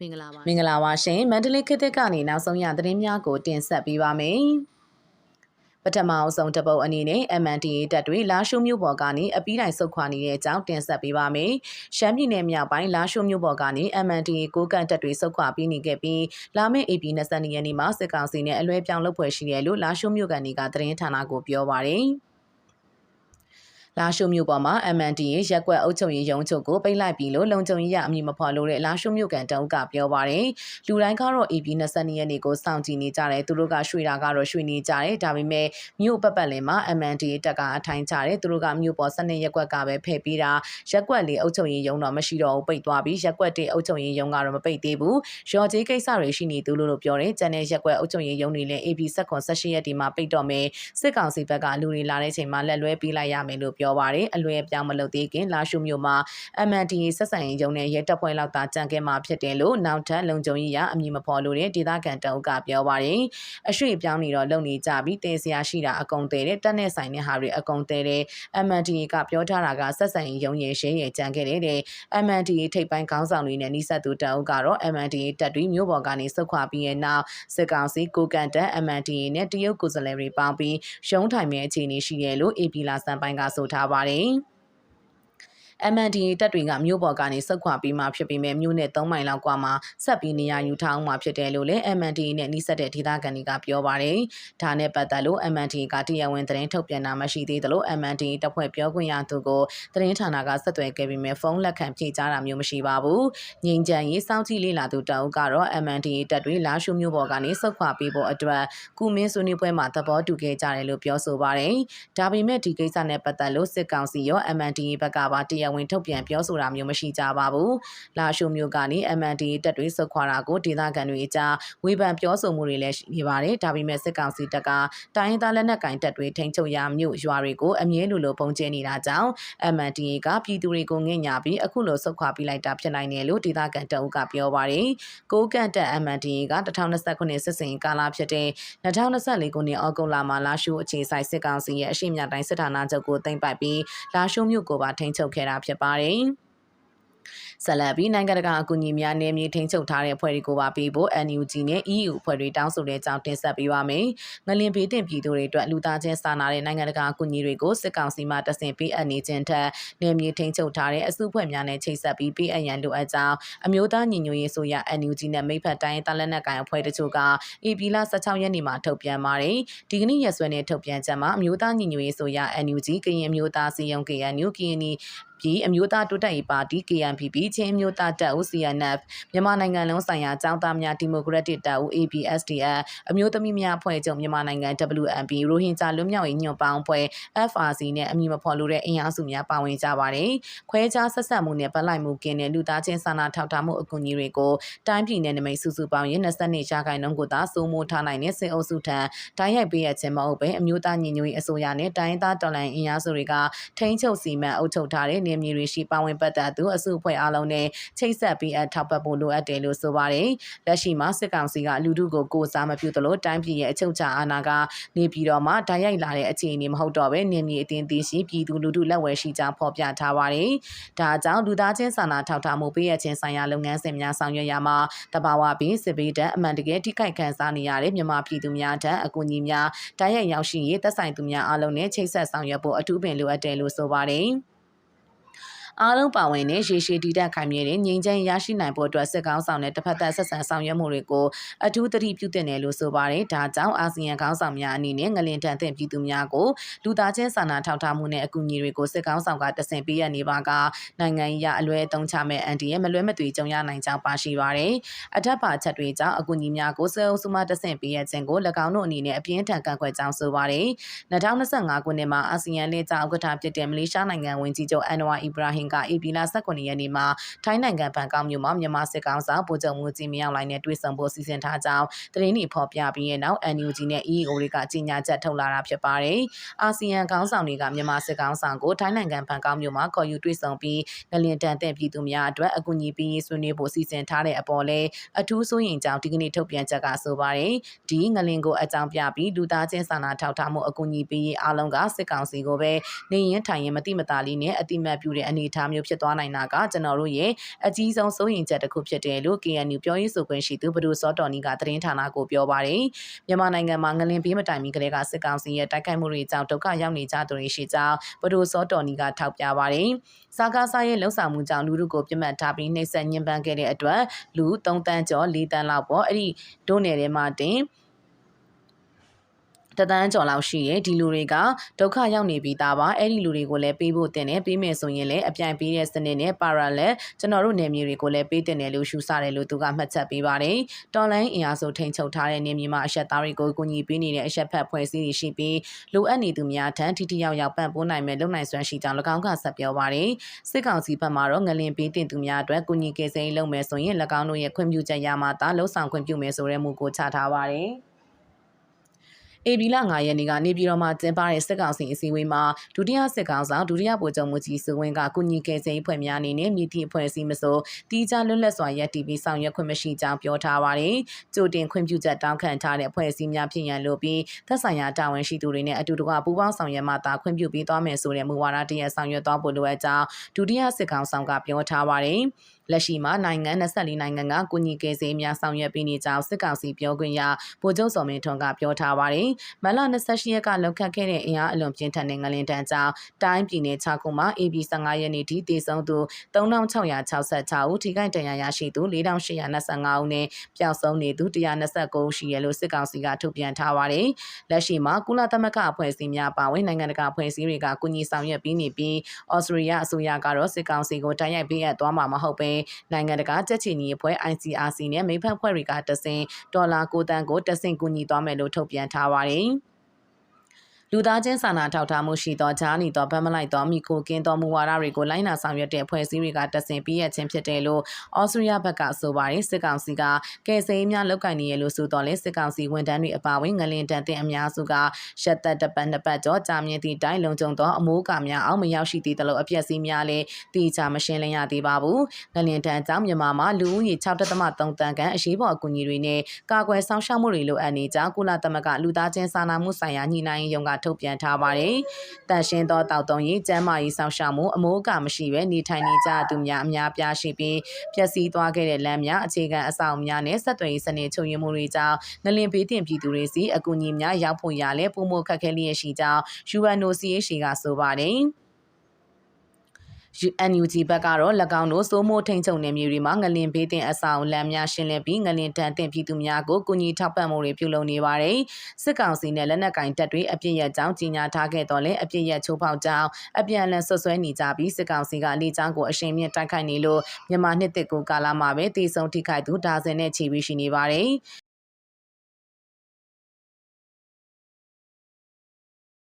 မင်္ဂလာပါမင်္ဂလာပါရှင်မန္တလေးခေတ်သစ်ကနေနောက်ဆုံးရသတင်းများကိုတင်ဆက်ပေးပါမယ်ပထမအဆုံးတစ်ပုတ်အနေနဲ့ MNDA တပ်တွေလာရှုမြို့ပေါ်ကနေအပီးတိုင်ဆုတ်ခွာနေတဲ့အကြောင်းတင်ဆက်ပေးပါမယ်။ရှမ်းပြည်နယ်မြောက်ပိုင်းလာရှုမြို့ပေါ်ကနေ MNDA ကိုကန့်တပ်တွေဆုတ်ခွာပြီးနေခဲ့ပြီးလာမယ့် AP 22ရက်နေ့မှာစစ်ကောင်စီနဲ့အလွဲပြောင်းလုပ်ဖွဲ့ရှိတယ်လို့လာရှုမြို့ကန်တွေကသတင်းဌာနကိုပြောပါရယ်။ လာရှုမြို့ပေါ်မှာ MNDA ရက်ကွက်အုပ်ချုပ်ရေးရုံးချုပ်ကိုပိတ်လိုက်ပြီလို့လုံခြုံရေးရအမည်မဖော်လို့တဲ့လာရှုမြို့ကန်တုံးကပြောပါရယ်လူတိုင်းကတော့ AP 22ရက်နေ့ကိုစောင့်ကြည့်နေကြတယ်သူတို့ကရွှေတာကတော့ရွှေနေကြတယ်ဒါပေမဲ့မြို့ပတ်ပတ်လည်မှာ MNDA တက်ကအထိုင်ချတယ်သူတို့ကမြို့ပေါ်12ရက်ကွက်ကပဲဖယ်ပြီးတာရက်ကွက်လေးအုပ်ချုပ်ရေးရုံးတော့မရှိတော့ဘူးပိတ်သွားပြီးရက်ကွက်တဲ့အုပ်ချုပ်ရေးရုံးကတော့မပိတ်သေးဘူးရော်ကြီးကိစ္စတွေရှိနေသူလို့လို့ပြောတယ်ကျန်တဲ့ရက်ကွက်အုပ်ချုပ်ရေးရုံးတွေလည်း AP 16ရက်ဒီမှာပိတ်တော့မယ်စစ်ကောင်စီဘက်ကလူတွေလာတဲ့ချိန်မှာလက်လွဲပေးလိုက်ရမယ်လို့ပြောပြောပါတယ်အလွယ်ပြောင်းမလုပ်သေးခင်လာရှုမြို့မှာ MNDA ဆက်ဆံရေးရုံးနဲ့ရဲတပ်ဖွဲ့လောက်သာကြံခဲ့မှာဖြစ်တယ်လို့နောက်ထပ်လုံခြုံရေးရအမည်မဖော်လို့တဲ့ဒေသခံတအုပ်ကပြောပါတယ်အရွှေ့ပြောင်းနေတော့လုံနေကြပြီးတင်စရာရှိတာအကုန်သေးတဲ့တက်နဲ့ဆိုင်တဲ့ဟာတွေအကုန်သေးတဲ့ MNDA ကပြောထားတာကဆက်ဆံရေးရုံးရဲ့ရှင်းရဲ့ကြံခဲ့တဲ့တဲ့ MNDA ထိပ်ပိုင်းခေါင်းဆောင်တွေနဲ့နှိစက်သူတအုပ်ကတော့ MNDA တပ်တွေမြို့ပေါ်ကနေဆုတ်ခွာပြီးရဲ့နောက်စစ်ကောင်စီကိုကန်တက် MNDA နဲ့တရုတ်ကိုယ်စားလှယ်တွေပေါင်းပြီးရုံးထိုင်မဲ့အခြေအနေရှိတယ်လို့ AP လာစံပိုင်းကဆိုထားပါတယ် MNDA တပ်တွေကမြို့ပေါ်ကနေဆုတ်ခွာပြီးမှဖြစ်ပြီးမဲ့မြို့နဲ့3မိုင်လောက်ကွာမှာဆက်ပြီးနေရာယူထားအောင်မှာဖြစ်တယ်လို့လည်း MNDA နဲ့နှိစက်တဲ့ဒေသခံတွေကပြောပါတယ်။ဒါနဲ့ပတ်သက်လို့ MNDA ကတရားဝင်သတင်းထုတ်ပြန်တာမရှိသေးသလို MNDA တပ်ဖွဲ့ပြောခွင့်ရသူကိုသတင်းဌာနကဆက်သွယ်ခဲ့ပြီးမဲ့ဖုန်းလက်ခံဖြေကြားတာမျိုးမရှိပါဘူး။ငြိမ်းချမ်းရေးစောင့်ကြည့်လေ့လာသူတအုပ်ကတော့ MNDA တပ်တွေလာရှုမြို့ပေါ်ကနေဆုတ်ခွာပြီးဖို့အတွက်ကုမင်းဆွေးနွေးပွဲမှာသဘောတူခဲ့ကြတယ်လို့ပြောဆိုပါတယ်။ဒါပေမဲ့ဒီကိစ္စနဲ့ပတ်သက်လို့စစ်ကောင်စီရော MNDA ဘက်ကပါတရားဝင်ထုတ်ပြန်ပြောဆိုတာမျိုးမရှိကြပါဘူး။လာရှုမျိုးကနေ MNDA တက်တွေဆုတ်ခွာတာကိုဒေသခံတွေအကြားဝေဖန်ပြောဆိုမှုတွေလည်းရှိနေပါတယ်။ဒါပေမဲ့စစ်ကောင်စီတပ်ကတိုင်းရင်းသားလက်နက်ကိုင်တပ်တွေထိန်းချုပ်ရာမြို့ရွာတွေကိုအမြဲလိုလိုပုံကျဲနေတာကြောင့် MNDA ကပြည်သူတွေကိုငင့်ညာပြီးအခုလိုဆုတ်ခွာပြလိုက်တာဖြစ်နိုင်တယ်လို့ဒေသခံတအုပ်ကပြောပါတယ်။ကိုကန့်တက် MNDA က2029စစ်စင်ကာလဖြစ်တဲ့2024ခုနှစ်ဩဂုတ်လမှာလာရှုအခြေဆိုင်စစ်ကောင်စီရဲ့အရှိမြတိုင်းစစ်ဌာနချုပ်ကိုတင်ပိုက်ပြီးလာရှုမြို့ကိုပါထိန်းချုပ်ခဲ့တာဖြစ်ပါတယ်။ဆက်လက်ပြီးနိုင်ငံတကာအကူအညီများနယ်မြေထိန်းချုပ်ထားတဲ့အဖွဲ့တွေကိုပါပေးဖို့ NUG နဲ့ EU အဖွဲ့တွေတောင်းဆိုတဲ့အကြောင်းတင်ဆက်ပေးပါမယ်။ငလင်ဘေးတင်ပြည်သူတွေအတွက်လူသားချင်းစာနာတဲ့နိုင်ငံတကာအကူအညီတွေကိုစစ်ကောင်စီမှတဆင့်ပေးအပ်နေခြင်းထက်နယ်မြေထိန်းချုပ်ထားတဲ့အစုအဖွဲ့များနဲ့ချိတ်ဆက်ပြီးပေးအပ်ရန်လိုအပ်ကြောင်းအမျိုးသားညီညွတ်ရေးဆိုရ NUG နဲ့မိဖက်တိုင်းတာလက်နက်ကိုင်အဖွဲ့တချို့က AP လ16ရက်နေ့မှာထုတ်ပြန်ပါတယ်။ဒီကနေ့ရက်စွဲနဲ့ထုတ်ပြန်ချက်မှာအမျိုးသားညီညွတ်ရေးဆိုရ NUG ကရင်အမျိုးသားစီယုံ KNU ကရင် ပြည်အမျိုးသားတိုးတက်ရေးပါတီ KNPP ချင်းအမျိုးသားတပ်ဦး CNF မြန်မာနိုင်ငံလုံးဆိုင်ရာចောင်းသားများဒီမိုကရက်တစ်တပ်ဦး ABSDF အမျိုးသမီးများအဖွဲ့ချုပ်မြန်မာနိုင်ငံ WMP ရိုဟင်ဂျာလွတ်မြောက်ရေးညွန့်ပေါင်းအဖွဲ့ FRC နဲ့အမည်မဖော်လိုတဲ့အင်အားစုများပါဝင်ကြပါတယ်။ခွဲခြားဆက်ဆက်မှုနဲ့ဗလိုက်မှုကင်းတဲ့လူသားချင်းစာနာထောက်ထားမှုအကူအညီတွေကိုတိုင်းပြည်နယ်နမိတ်စုစုပေါင်းရင်22ရာခိုင်နှုန်းကိုသာစိုးမိုးထားနိုင်တဲ့စစ်အုပ်စုထံတိုင်းရိုက်ပေးရခြင်းမဟုတ်ပဲအမျိုးသားညီညွတ်ရေးအစိုးရနဲ့တိုင်းသားတော်လှန်အင်အားစုတွေကထိန်းချုပ်စီမံအုပ်ချုပ်ထားတဲ့နေမြေတွေရှိပါဝင်ပတ်သက်သူအစုအဖွဲ့အားလုံးနဲ့ချိတ်ဆက်ပြီးအထောက်ပံ့ဖို့လိုအပ်တယ်လို့ဆိုပါတယ်။လက်ရှိမှာစစ်ကောင်စီကလူထုကိုကိုစားမပြုသလိုတိုင်းပြည်ရဲ့အချုပ်အခြာအာဏာကနေပြည်တော်မှာဓာတ်ရိုက်လာတဲ့အခြေအနေမဟုတ်တော့ဘဲနေမြေအတင်းသိရှိပြည်သူလူထုလက်ဝဲရှိကြောင်းဖော်ပြထားပါတယ်။ဒါကြောင့်လူသားချင်းစာနာထောက်ထားမှုပေးရခြင်းဆိုင်ရာလုပ်ငန်းစဉ်များဆောင်ရွက်ရမှာတဘာဝပြီးစစ်ဘေးတပ်အမှန်တကယ်ထိခိုက်ခံစားနေရတဲ့မြန်မာပြည်သူများထံအကူအညီများဓာတ်ရိုက်ရောက်ရှိရေးသက်ဆိုင်သူများအားလုံးနဲ့ချိတ်ဆက်ဆောင်ရွက်ဖို့အထူးပင်လိုအပ်တယ်လို့ဆိုပါတယ်။ အားလုံးပါဝင်တဲ့ရေရှည်တည်တံ့ခိုင်မြဲတဲ့ငြိမ်းချမ်းရရှိနိုင်ဖို့အတွက်စစ်ကောင်းဆောင်တဲ့တစ်ဖက်သက်ဆက်ဆံဆောင်ရွက်မှုတွေကိုအထူးသတိပြုသင့်တယ်လို့ဆိုပါတယ်။ဒါကြောင့်အာဆီယံခေါင်းဆောင်များအနေနဲ့ငလင်တန်တဲ့ပြည်သူများကိုလူသားချင်းစာနာထောက်ထားမှုနဲ့အကူအညီတွေကိုစစ်ကောင်းဆောင်ကတဆင့်ပေးရနေပါကနိုင်ငံရေးအလွဲသုံးချမဲ့အန်တီရဲ့မလွဲမသွေကြုံရနိုင်ကြောင်းပါရှိပါတယ်။အထက်ပါချက်တွေကြောင့်အကူအညီများကိုစေအုပ်စုမှတဆင့်ပေးရခြင်းကို၎င်းတို့အနေနဲ့အပြင်းထန်ကန့်ကွက်ကြောင်းဆိုပါတယ်။2025ခုနှစ်မှာအာဆီယံလက်ကျဥက္ကဋ္ဌဖြစ်တဲ့မလေးရှားနိုင်ငံဝန်ကြီးချုပ်အန်နဝါအီဘရာဟင်ကဧပြီလ18ရက်နေ့မှာထိုင်းနိုင်ငံဘန်ကောက်မြို့မှာမြန်မာစစ်ကောင်ဆောင်ဗိုလ်ချုပ်မှုကြီးမြောက်လိုင်းနဲ့တွေ့ဆုံဖို့စီစဉ်ထားကြောင်းသတင်းတွေဖော်ပြပြီးတဲ့နောက် NUG နဲ့ EAO တွေကကြေညာချက်ထုတ်လာတာဖြစ်ပါတယ်။အာဆီယံခေါင်းဆောင်တွေကမြန်မာစစ်ကောင်ဆောင်ကိုထိုင်းနိုင်ငံဘန်ကောက်မြို့မှာခေါ်ယူတွေ့ဆုံပြီးငလင်တန်တဲ့ပြည်သူများအတွက်အကူအညီပေးရေးဆွေးနွေးဖို့စီစဉ်ထားတဲ့အပေါ်လဲအထူးစိုးရိမ်ကြောင်းဒီကနေ့ထုတ်ပြန်ချက်ကဆိုပါတယ်။ဒီငလင်ကိုအကြောင်းပြပြီးလူသားချင်းစာနာထောက်ထားမှုအကူအညီပေးရေးအားလုံးကစစ်ကောင်စီကိုပဲနေရင်ထိုင်ရင်မတိမတာလေးနဲ့အတိမတ်ပြုတဲ့အနေအထားမျိုးဖြစ်သွားနိုင်တာကကျွန်တော်တို့ရဲ့အကြီးဆုံးစိုးရိမ်ချက်တစ်ခုဖြစ်တယ်လို့ KNU ပြောရေးဆိုခွင့်ရှိသူဘဒူစောတော်နီကသတင်းဌာနကိုပြောပါတယ်မြန်မာနိုင်ငံမှာငလင်ပေးမတိုင်မီကလေးကစစ်ကောင်စီရဲ့တိုက်ခိုက်မှုတွေကြောင့်ဒုက္ခရောက်နေကြသူတွေရှိကြောင်းဘဒူစောတော်နီကထောက်ပြပါတယ်စာကားစားရဲ့လှုပ်ဆောင်မှုကြောင့်လူတို့ကိုပြတ်မှတ်ထားပြီးနှိပ်စက်ညှဉ်းပန်းခဲ့တဲ့အတွက်လူ3တန်းကျော်4တန်းလောက်ပေါ့အဲ့ဒီဒို့နယ်ထဲမှာတင် တသန်းကျော်လောက်ရှိရဲ့ဒီလူတွေကဒုက္ခရောက်နေပြီးသားပါအဲ့ဒီလူတွေကိုလည်းပေးဖို့တင်တယ်ပေးမယ်ဆိုရင်လည်းအပြိုင်ပေးတဲ့စနစ်နဲ့ parallel ကျွန်တော်တို့နယ်မြေတွေကိုလည်းပေးတင်တယ်လို့ရှုဆတယ်လို့သူကမှတ်ချက်ပေးပါတယ်တော်လိုင်းအင်အားစုထိန်ချုပ်ထားတဲ့နယ်မြေမှာအရှက်သားတွေကိုကူညီပေးနေတဲ့အရှက်ဖက်ဖွဲ့စည်းတွေရှိပြီးလိုအပ်နေသူများထံထိထိရောက်ရောက်ပံ့ပိုးနိုင်မဲ့လုံနိုင်စွမ်းရှိကြောင်း၎င်းကဆက်ပြောပါတယ်စစ်ကောင်စီဘက်မှတော့ငလင်ပေးတင်သူများအတွက်ကူညီကယ်ဆယ်ရေးလုပ်မယ်ဆိုရင်၎င်းတို့ရဲ့ခွင့်ပြုချက်ရမှသာလှုပ်ဆောင်ခွင့်ပြုမယ်ဆိုတဲ့မူကိုချထားပါတယ် ဧပြီလ9ရက်နေ့ကနေပြည်တော်မှာကျင်းပတဲ့စစ်ကောင်စီအစည်းအဝေးမှာဒုတိယစစ်ကောင်ဆောင်ဒုတိယဗိုလ်ချုပ်မှုကြီးစုဝင်းကကုညီကယ်ဆယ်ရေးဖွဲ့များအနေနဲ့မြစ်တီအဖွဲ့အစည်းမဆိုတီးခြားလွတ်လပ်စွာရပ်တည်ပြီးဆောင်ရွက်ခွင့်မရှိကြောင်းပြောထားပါတယ်။ကြိုတင်ခွင့်ပြုချက်တောင်းခံထားတဲ့အဖွဲ့အစည်းများဖြစ်ရန်လို့ပြီးသက်ဆိုင်ရာတာဝန်ရှိသူတွေနဲ့အတူတကွပူးပေါင်းဆောင်ရွက်မှသာခွင့်ပြုပေးသွားမယ်ဆိုတဲ့မူဝါဒတရက်ဆောင်ရွက်သွားဖို့လိုအပ်ကြောင်းဒုတိယစစ်ကောင်ဆောင်ကပြောထားပါတယ်။ လက်ရှိမှာနိုင်ငံ24နိုင်ငံကကုညီကယ်ဆယ်များဆောင်ရွက်ပေးနေကြောင်းစစ်ကောင်စီပြောခွင့်ရဗိုလ်ချုပ်စော်မင်းထွန်းကပြောထားပါတယ်။မလ28ရက်ကလောက်ခတ်ခဲ့တဲ့အင်အားအလွန်ပြင်းထန်တဲ့ငလင်တန်းကြောင့်တိုင်းပြည်နယ်6ခုမှာ AB 15ရက်နေ့ထိတည်ဆုံသူ3666ဦးထိခိုက်ဒဏ်ရာရရှိသူ4825ဦးနဲ့ပျောက်ဆုံးနေသူ129ဦးရှိရလို့စစ်ကောင်စီကထုတ်ပြန်ထားပါတယ်။လက်ရှိမှာကုလသမဂ္ဂအဖွဲ့အစည်းများပါဝင်နိုင်ငံတကာအဖွဲ့အစည်းတွေကကုညီဆောင်ရွက်ပေးနေပြီးဩစတြေးလျအစိုးရကတော့စစ်ကောင်စီကိုတိုက်ရိုက်ပေးအပ်သွားမှာမဟုတ်ပဲနိုင်ငံတကာကြက်ချီနီအဖွဲ့ ICRC နဲ့မိဖက်ဖွဲ့တွေကတဆင်ဒေါ်လာ9တန်းကိုတဆင်ကူညီသွားမယ်လို့ထုတ်ပြန်ထားပါတယ်။ လူသားချင်းစာနာထောက်ထားမှုရှိသောဂျာနီသောဗတ်မလိုက်သောမိကိုကင်းသောမူဝါဒတွေကိုလိုက်နာဆောင်ရွက်တဲ့ဖွဲ့စည်းတွေကတဆင်ပြည့်ရခြင်းဖြစ်တယ်လို့ဩစတြေးလျဘက်ကဆိုပါတယ်စစ်ကောင်စီကကယ်ဆယ်ရေးများလုပ်ကင်နေရလို့ဆိုတော့လေစစ်ကောင်စီဝန်ထမ်းတွေအပါအဝင်ငလင်တန်တဲ့အများစုကရှက်သက်တပတ်နှစ်ပတ်ကျော်ကြာမြင့်သည့်တိုင်းလုံခြုံသောအမိုးကများအောင်မရောက်ရှိသေးသလိုအပြက်စီးများလည်းတိကျမရှင်းလင်းရသေးပါဘူးငလင်တန်ကြောင့်မြန်မာမှာလူဦးရေ6.3တန်ခန့်အရှိပေါ်အကူအညီတွေနဲ့ကာကွယ်ဆောင်ရှောက်မှုတွေလိုအပ်နေကြောင်းကုလသမဂ္ဂလူသားချင်းစာနာမှုဆိုင်ရာညှိနှိုင်းရေးရုံးကထုတ်ပြန်ထားပါတယ်။တန်ရှင်းသောတောက်တုံရေးကျမ်းမာရေးဆောင်ရှောက်မှုအမိုးအကာမရှိဘဲနေထိုင်နေကြသူများအများပြားရှိပြီးပျက်စီးသွားခဲ့တဲ့လမ်းများအခြေခံအဆောက်အများနဲ့ဆက်သွယ်ရေးစနစ်ချုပ်ရင်းမှုတွေကြောင့်ငလင်ဘေးတင်ပြည်သူတွေစီအကူအညီများရောက်ဖို့ရလဲပုံမခက်ခဲလျက်ရှိကြောင်း UNOCHA ကဆိုပါတယ်။ NUG ဘက်ကတော့၎င်းတို့စိုးမိုးထိန်ချုပ်နေမျိုးတွေမှာငလင်ဘေးတင်အဆောင်လမ်းများရှင်းလင်းပြီးငလင်တန်တင်ပြည်သူများကိုကူညီထောက်ပံ့မှုတွေပြုလုပ်နေပါတယ်။စစ်ကောင်စီနဲ့လက်နက်ကင်တပ်တွေအပြစ်ရကြောင်းကြီးညာထားခဲ့တော့လဲအပြစ်ရချိုးဖောက်ကြောင်းအပြန်အလှန်ဆွဆွဲနေကြပြီးစစ်ကောင်စီကလေကြောင်းကိုအရှိန်မြင့်တိုက်ခိုက်နေလို့မြန်မာနှစ်တစ်ကိုကာလမှာပဲတည်ဆုံထိခိုက်သူဒါဇင်နဲ့ချီပြီးရှိနေပါတယ်။